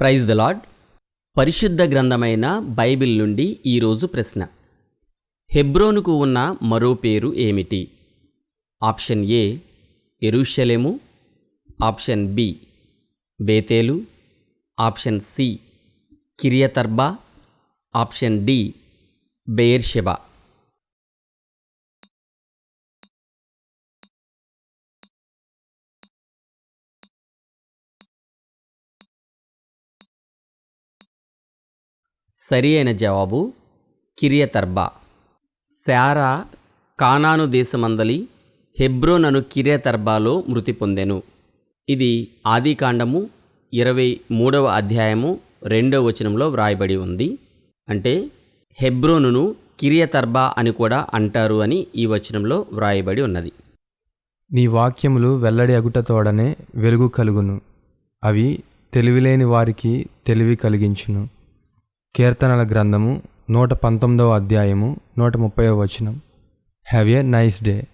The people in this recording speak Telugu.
ప్రైజ్ ద లాడ్ పరిశుద్ధ గ్రంథమైన బైబిల్ నుండి ఈరోజు ప్రశ్న. హెబ్రోనుకు ఉన్న మరో పేరు ఏమిటి? ఆప్షన్ ఏ ఎరుషలేము. ఆప్షన్ బి బేతేలు. ఆప్షన్ సి కిరియతర్బా. ఆప్షన్ డి బెయర్షెబా. సరి అయిన జవాబు కిరియతర్బా. శారా కానాను దేశమందలి హెబ్రోనను కిరియతర్బాలో మృతి పొందెను. ఇది ఆదికాండము ఇరవై మూడవ అధ్యాయము రెండవ వచనంలో వ్రాయబడి ఉంది. అంటే హెబ్రోనును కిరియతర్బా అని కూడా అంటారు అని ఈ వచనంలో వ్రాయబడి ఉన్నది. నీ వాక్యములు వెల్లడి అగుటతోడనే వెలుగు కలుగును. అవి తెలివిలేని వారికి తెలివి కలిగించును. కీర్తనల గ్రంథము నూట పంతొమ్మిదవ అధ్యాయము నూట ముప్పై వచనం. Have a nice day